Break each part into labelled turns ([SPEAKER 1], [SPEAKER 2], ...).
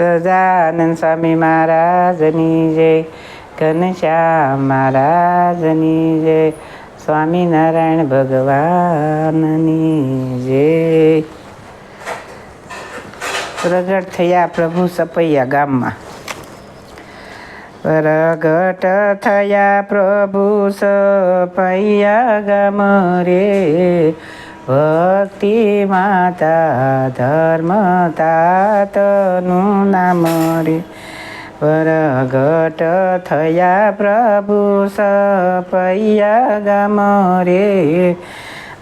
[SPEAKER 1] સજાનંદ સ્વામી મહારાજની જય ઘનશ્યામ મહારાજની જય સ્વામિનારાયણ ભગવાનની જય પ્રગટ થયા પ્રભુ સપૈયા ગામમાં પ્રગટ થયા પ્રભુ સપૈયા ગામ રે ભક્તિ માતા ધર્મ તાતનું નામ રે પ્રગટ થયા પ્રભુ સપૈયા ગામ રે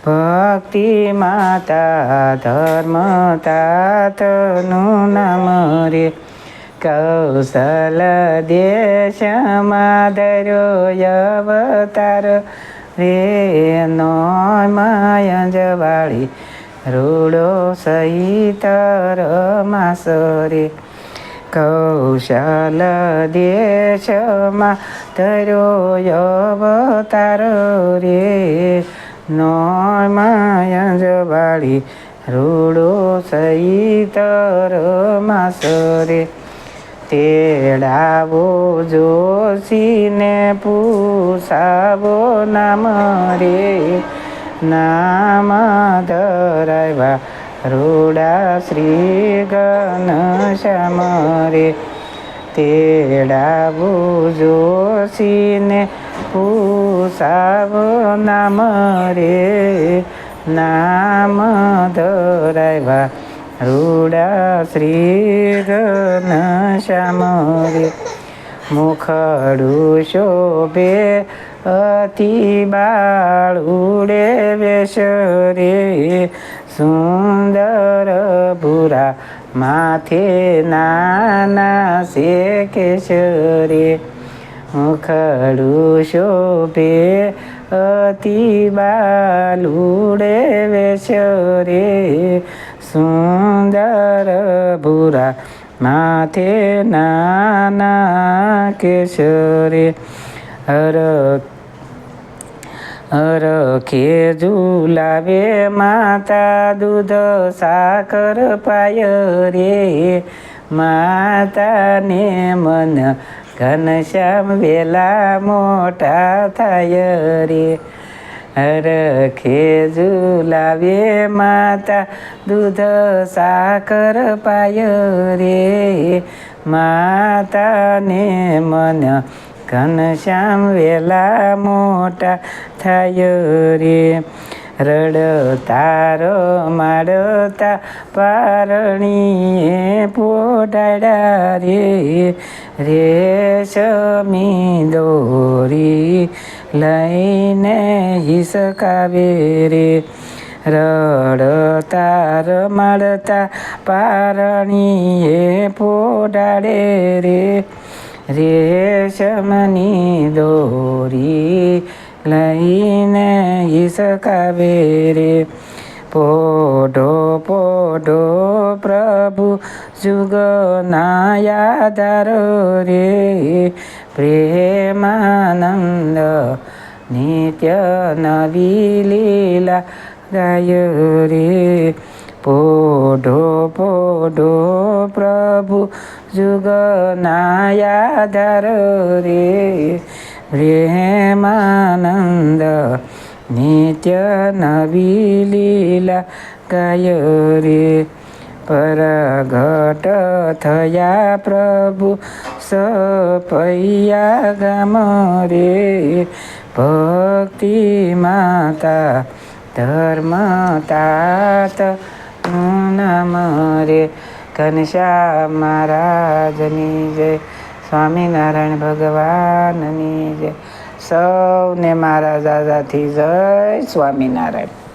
[SPEAKER 1] ભક્તિ માતા ધર્મ તાતનું નામ રે કૌશલ દેશમાં ધર્યો અવતાર રે નોય જવાળી રૂડો સહિત રમાસ રે કૌશલ દેશમાં ધર્યો અવતાર રે. નોય જવાળી રૂડો સહિત રમાસ રે તેડાવો જોશીને પૂસાવો નામ રે. નામ ધરાવા રૂડા શ્રી ઘનશ્યામ રે. તેડાવો જોશીને પૂસાવો નામ રે. નામ ધરાવ્યા રૂડા શ્રી ઘનશ્યામ રે મુખડું શોભે અતિ બાળુડે વેશ રે સુંદર ભૂરા માથે નાના શે કેશરે મુખડું શોભે અતિ બાલુડે વેશ રે સુંદર ભૂરા માથે નાના કેશરે હર હરખે ઝુલાવે માતા દૂધ સાકર પાય રે માતાને મન ઘનશ્યામ વેલા મોટા થાય રે. હરખે ઝુલાવે માતા, દૂધ સાકર પાય રે. માતાને મન ઘનશ્યામ વેલા મોટા થાય રે. રડતારો માડતા પારણીએ પોટાડા રે. રેશમી દોરી લઈને હિસકાવે રે રડતા રમાડતા પારણીએ પોડાડે રે. રેશમની દોરી લઈને હિસકાવે રે પોઢો પોઢો, પ્રભુ જુગનાયાધાર રે. પ્રેમાનંદ નિત્ય નવી લીલા ગાય રે પોઢો પોઢો પ્રભુ જુગનાયાધર રે પ્રેમાનંદ નિત્ય નવી લીલા ગાય રે પરગટ થયા પ્રભુ, સપૈયા ગામ રે. ભક્તિ માતા, ધર્મ તાત, નમ રે. ઘનશ્યા મહારાજની જય, સ્વામિનારાયણ ભગવાનની જય. સૌને મારા દાદાથી જય સ્વામિનારાયણ.